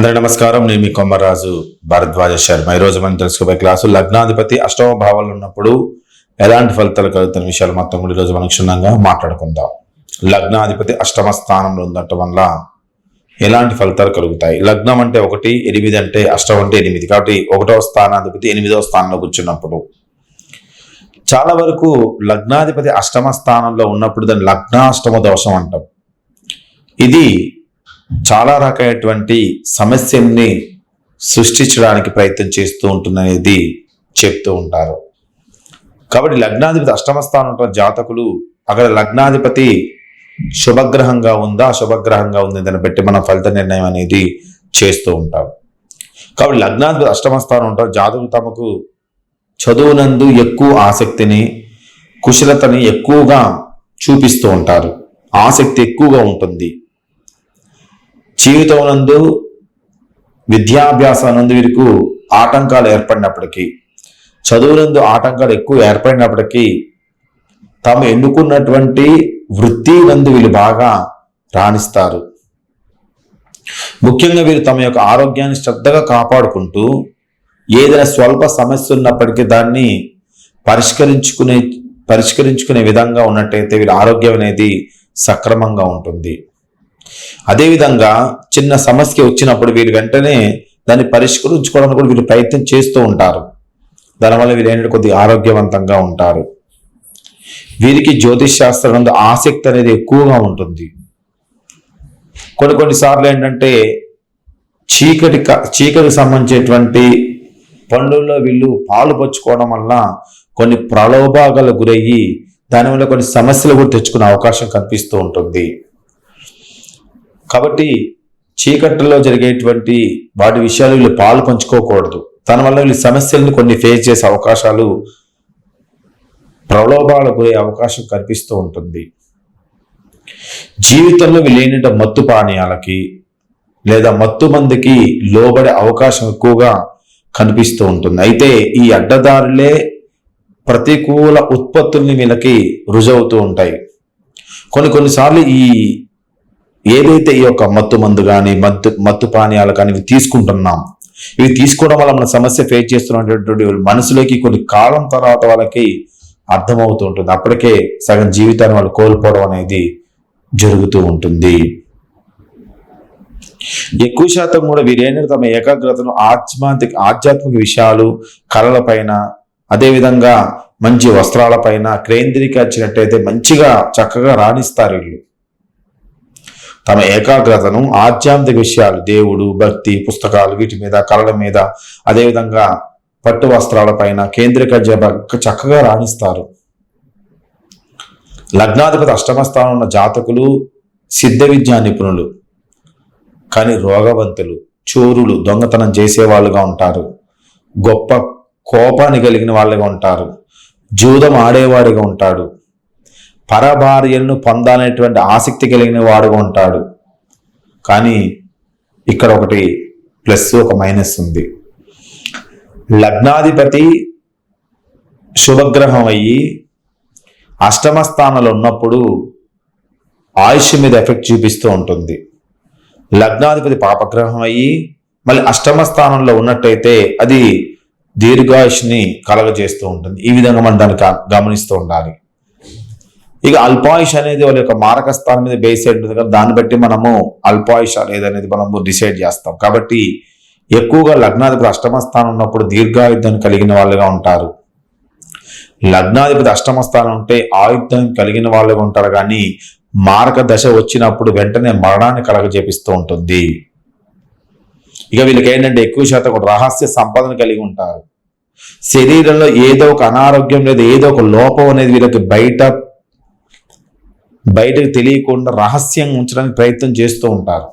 అందరి నమస్కారం. నేను మీ కొమ్మరాజు భరద్వాజ శర్మ. ఈరోజు మనం తెలుసుకోబోయే క్లాసు లగ్నాధిపతి అష్టమ భావాలు ఉన్నప్పుడు ఎలాంటి ఫలితాలు కలుగుతున్న విషయాలు మొత్తం కూడా ఈరోజు మనం క్షుణ్ణంగా మాట్లాడుకుందాం. లగ్నాధిపతి అష్టమ స్థానంలో ఉండటం వల్ల ఎలాంటి ఫలితాలు కలుగుతాయి? లగ్నం అంటే ఒకటి ఎనిమిది అంటే అష్టం అంటే ఎనిమిది. కాబట్టి ఒకటవ స్థానాధిపతి ఎనిమిదవ స్థానంలో కూర్చున్నప్పుడు చాలా వరకు లగ్నాధిపతి అష్టమ స్థానంలో ఉన్నప్పుడు దాన్ని లగ్నాష్టమ దోషం అంటాం. ఇది చాలా రకమైనటువంటి సమస్యల్ని సృష్టించడానికి ప్రయత్నం చేస్తూ ఉంటుందనేది చెప్తూ ఉంటారు. కాబట్టి లగ్నాధిపతి అష్టమ స్థానం జాతకులు అక్కడ లగ్నాధిపతి శుభగ్రహంగా ఉందా అశుభగ్రహంగా ఉంది దాన్ని బట్టి మనం ఫలిత నిర్ణయం అనేది చేస్తూ ఉంటాం. కాబట్టి లగ్నాధిపతి అష్టమ స్థానం ఉంటారు జాతకులు తమకు చదువునందు ఎక్కువ ఆసక్తిని కుశలతని ఎక్కువగా చూపిస్తూ ఉంటారు. ఆసక్తి ఎక్కువగా ఉంటుంది. జీవితం నందు విద్యాభ్యాసానందు వీరికి ఆటంకాలు ఏర్పడినప్పటికీ చదువునందు ఆటంకాలు ఎక్కువ ఏర్పడినప్పటికీ తాము ఎన్నుకున్నటువంటి వృత్తి నందు వీళ్ళు బాగా రాణిస్తారు. ముఖ్యంగా వీరు తమ యొక్క ఆరోగ్యాన్ని శ్రద్ధగా కాపాడుకుంటూ ఏదైనా స్వల్ప సమస్య ఉన్నప్పటికీ దాన్ని పరిష్కరించుకునే పరిష్కరించుకునే విధంగా ఉన్నట్టయితే వీళ్ళ ఆరోగ్యం అనేది సక్రమంగా ఉంటుంది. అదేవిధంగా చిన్న సమస్య వచ్చినప్పుడు వీరు వెంటనే దాన్ని పరిష్కరించుకోవడానికి కూడా వీళ్ళు ప్రయత్నం చేస్తూ ఉంటారు. దానివల్ల వీరు ఏంటంటే కొద్దిగా ఆరోగ్యవంతంగా ఉంటారు. వీరికి జ్యోతిష్ శాస్త్రం ఆసక్తి అనేది ఎక్కువగా ఉంటుంది. కొన్ని కొన్నిసార్లు ఏంటంటే చీకటి క- చీకటికి సంబంధించేటువంటి పనులలో వీళ్ళు పాలు పంచుకోవడం వల్ల కొన్ని ప్రలోభాలకు గురయ్యి దానివల్ల కొన్ని సమస్యలు కూడా తెచ్చుకునే అవకాశం కనిపిస్తూ ఉంటుంది. కాబట్టి చీకట్లో జరిగేటువంటి వాటి విషయాలు వీళ్ళు పాలు పంచుకోకూడదు. తన వల్ల వీళ్ళు సమస్యలను కొన్ని ఫేస్ చేసే అవకాశాలు ప్రలోభాలకు గురే అవకాశం కనిపిస్తూ ఉంటుంది. జీవితంలో వీళ్ళు ఏంటంటే మత్తు పానీయాలకి లేదా మత్తు మందికి లోబడే అవకాశం ఎక్కువగా కనిపిస్తూ ఉంటుంది. అయితే ఈ అడ్డదారులే ప్రతికూల ఉత్పత్తుల్ని వీళ్ళకి రుజవుతూ ఉంటాయి. కొన్ని కొన్నిసార్లు ఈ ఏదైతే ఈ యొక్క మత్తు మందు కానీ మత్తు మత్తు పానీయాలు కానీ ఇవి తీసుకుంటున్నాం ఇవి తీసుకోవడం వల్ల మన సమస్య ఫేస్ చేస్తున్నటువంటి మనసులోకి కొన్ని కాలం తర్వాత వాళ్ళకి అర్థమవుతూ ఉంటుంది. అప్పటికే సగం జీవితాన్ని వాళ్ళు కోల్పోవడం అనేది జరుగుతూ ఉంటుంది. ఎక్కువ శాతం కూడా వీరేంటంటే తమ ఏకాగ్రతను ఆధ్యాత్మిక ఆధ్యాత్మిక విషయాలు కళలపైన అదేవిధంగా మంచి వస్త్రాలపైన కేంద్రీకరించినట్టయితే మంచిగా చక్కగా రాణిస్తారు వీళ్ళు. తమ ఏకాగ్రతను ఆధ్యాత్మిక విషయాలు దేవుడు భక్తి పుస్తకాలు వీటి మీద కళల మీద అదేవిధంగా పట్టు వస్త్రాలపైన కేంద్రీకరించే చక్కగా రాణిస్తారు. లగ్నాధిపతి అష్టమ స్థానం ఉన్న జాతకులు సిద్ధ విద్యా నిపుణులు కానీ రోగవంతులు చోరులు దొంగతనం చేసేవాళ్ళుగా ఉంటారు. గొప్ప కోపాన్ని కలిగిన వాళ్ళుగా ఉంటారు. జూదం ఆడేవాడిగా ఉంటాడు. పరభార్యలను పొందాలనేటువంటి ఆసక్తి కలిగిన వాడుగా ఉంటాడు. కానీ ఇక్కడ ఒకటి ప్లస్ ఒక మైనస్ ఉంది. లగ్నాధిపతి శుభగ్రహం అయ్యి అష్టమ స్థానంలో ఉన్నప్పుడు ఆయుష్ మీద ఎఫెక్ట్ చూపిస్తూ ఉంటుంది. లగ్నాధిపతి పాపగ్రహం అయ్యి మళ్ళీ అష్టమ స్థానంలో ఉన్నట్టయితే అది దీర్ఘాయుష్ని కలగజేస్తూ ఉంటుంది. ఈ విధంగా మనం దాన్ని గమనిస్తూ ఉండాలి. ఇక అల్పాయుష్ అనేది వాళ్ళ యొక్క మారక స్థానం మీద బేస్ అయి ఉంటుంది కదా దాన్ని బట్టి మనము అల్పాయుష లేదనేది మనము డిసైడ్ చేస్తాం. కాబట్టి ఎక్కువగా లగ్నాధిపతి అష్టమ స్థానం ఉన్నప్పుడు దీర్ఘాయుద్ధం కలిగిన వాళ్ళుగా ఉంటారు. లగ్నాధిపతి అష్టమ స్థానం ఉంటే ఆయుద్ధం కలిగిన వాళ్ళుగా ఉంటారు కానీ మారక దశ వచ్చినప్పుడు వెంటనే మరణాన్ని కలగజేపిస్తూ ఉంటుంది. ఇక వీళ్ళకి ఏంటంటే ఎక్కువ శాతం రహస్య సంపదను కలిగి ఉంటారు. శరీరంలో ఏదో ఒక అనారోగ్యం లేదా ఏదో ఒక లోపం అనేది వీళ్ళకి బయట బయటకు తెలియకుండా రహస్యంగా ఉంచడానికి ప్రయత్నం చేస్తూ ఉంటారు.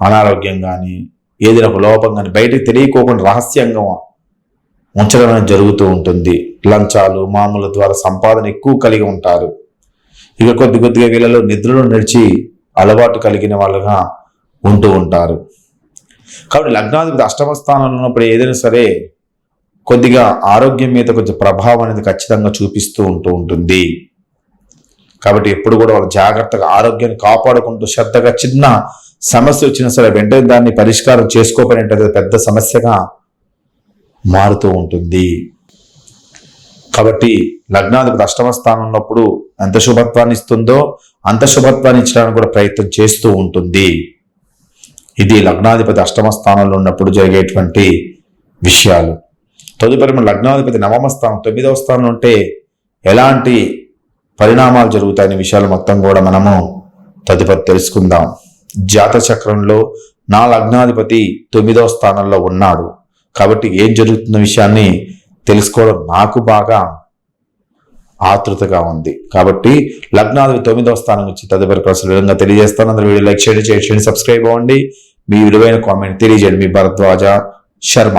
అనారోగ్యం కానీ ఏదైనా ఒక లోపం కానీ బయటకు తెలియకోకుండా రహస్యంగా ఉంచడం అనేది జరుగుతూ ఉంటుంది. లంచాలు మామూలు ద్వారా సంపాదన ఎక్కువ కలిగి ఉంటారు. ఇక కొద్ది కొద్దిగా వీళ్ళలో నిద్రలో నడిచి అలవాటు కలిగిన వాళ్ళుగా ఉంటూ ఉంటారు. కాబట్టి లగ్నాధిపతి అష్టమ స్థానంలో ఉన్నప్పుడు ఏదైనా సరే కొద్దిగా ఆరోగ్యం మీద కొంచెం ప్రభావం అనేది ఖచ్చితంగా చూపిస్తూ ఉంటూ ఉంటుంది. కాబట్టి ఎప్పుడు కూడా వాళ్ళు జాగ్రత్తగా ఆరోగ్యాన్ని కాపాడుకుంటూ శ్రద్ధగా చిన్న సమస్య వచ్చినా సరే వెంటనే దాన్ని పరిష్కారం చేసుకోకపోయినట్టు పెద్ద సమస్యగా మారుతూ ఉంటుంది. కాబట్టి లగ్నాధిపతి అష్టమ స్థానం ఉన్నప్పుడు ఎంత శుభత్వాన్ని ఇస్తుందో అంత శుభత్వాన్ని ఇచ్చడానికి కూడా ప్రయత్నం చేస్తూ ఉంటుంది. ఇది లగ్నాధిపతి అష్టమ స్థానంలో ఉన్నప్పుడు జరిగేటువంటి విషయాలు. తదుపరి లగ్నాధిపతి నవమ స్థానం తొమ్మిదవ స్థానంలో ఉంటే ఎలాంటి పరిణామాలు జరుగుతాయనే విషయాలు మొత్తం కూడా మనము తదుపరి తెలుసుకుందాం. జాత చక్రంలో నా లగ్నాధిపతి తొమ్మిదవ స్థానంలో ఉన్నాడు. కాబట్టి ఏం జరుగుతున్న విషయాన్ని తెలుసుకోవడం నాకు బాగా ఆతృతగా ఉంది. కాబట్టి లగ్నాధిపతి తొమ్మిదవ స్థానం నుంచి తదుపరి ప్రశ్నలు విధంగా తెలియజేస్తాను. అందరూ వీడియో లైక్ చేయండి షేర్ చేయండి సబ్స్క్రైబ్ అవ్వండి. మీ విలువైన కామెంట్ తెలియజేయండి. మీ భరద్వాజ శర్మ.